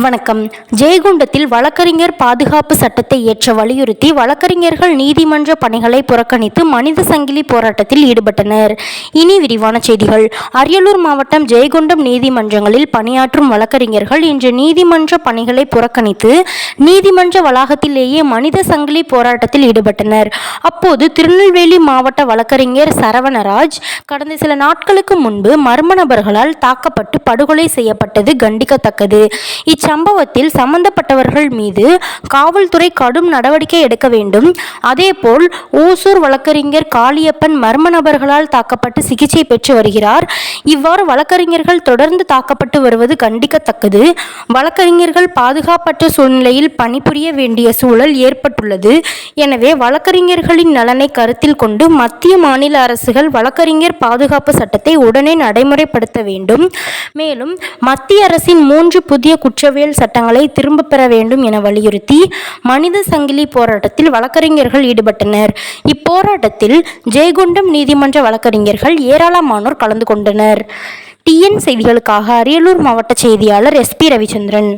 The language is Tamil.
வணக்கம். ஜெயகுண்டத்தில் வழக்கறிஞர் பாதுகாப்பு சட்டத்தை ஏற்ற வலியுறுத்தி வழக்கறிஞர்கள் நீதிமன்ற பணிகளை புறக்கணித்து மனித சங்கிலி போராட்டத்தில் ஈடுபட்டனர். இனி விரிவான செய்திகள். அரியலூர் மாவட்டம் ஜெயகுண்டம் நீதிமன்றங்களில் பணியாற்றும் வழக்கறிஞர்கள் இன்று நீதிமன்ற பணிகளை புறக்கணித்து நீதிமன்ற வளாகத்திலேயே மனித சங்கிலி போராட்டத்தில் ஈடுபட்டனர். அப்போது திருநெல்வேலி மாவட்ட வழக்கறிஞர் சரவணராஜ் கடந்த சில நாட்களுக்கு முன்பு மர்ம நபர்களால் தாக்கப்பட்டு படுகொலை செய்யப்பட்டது கண்டிக்கத்தக்கது. இச்சம்பவத்தில் சம்பந்தப்பட்டவர்கள் மீது காவல்துறை கடும் நடவடிக்கை எடுக்க வேண்டும். அதேபோல் ஓசூர் வழக்கறிஞர் காளியப்பன் மர்ம நபர்களால் தாக்கப்பட்டு சிகிச்சை பெற்று வருகிறார். இவ்வாறு வழக்கறிஞர்கள் தொடர்ந்து தாக்கப்பட்டு வருவது கண்டிக்கத்தக்கது. வழக்கறிஞர்கள் பாதுகாப்பற்ற சூழ்நிலையில் பணிபுரிய வேண்டிய சூழல் ஏற்பட்டுள்ளது. எனவே வழக்கறிஞர்களின் நலனை கருத்தில் கொண்டு மத்திய மாநில அரசுகள் வழக்கறிஞர் பாதுகாப்பு சட்டத்தை உடனே நடைமுறைப்படுத்த வேண்டும். மேலும் மத்திய அரசின் மூன்று புதிய குற்ற குற்றவியல் சட்டங்களை திரும்பப் பெற வேண்டும் என வலியுறுத்தி மனித சங்கிலி போராட்டத்தில் வழக்கறிஞர்கள் ஈடுபட்டனர். இப்போராட்டத்தில் ஜெயகுண்டம் நீதிமன்ற வழக்கறிஞர்கள் ஏராளமானோர் கலந்து கொண்டனர். டிஎன் செய்திகளுக்காக அரியலூர் மாவட்ட செய்தியாளர் எஸ் பி ரவிச்சந்திரன்.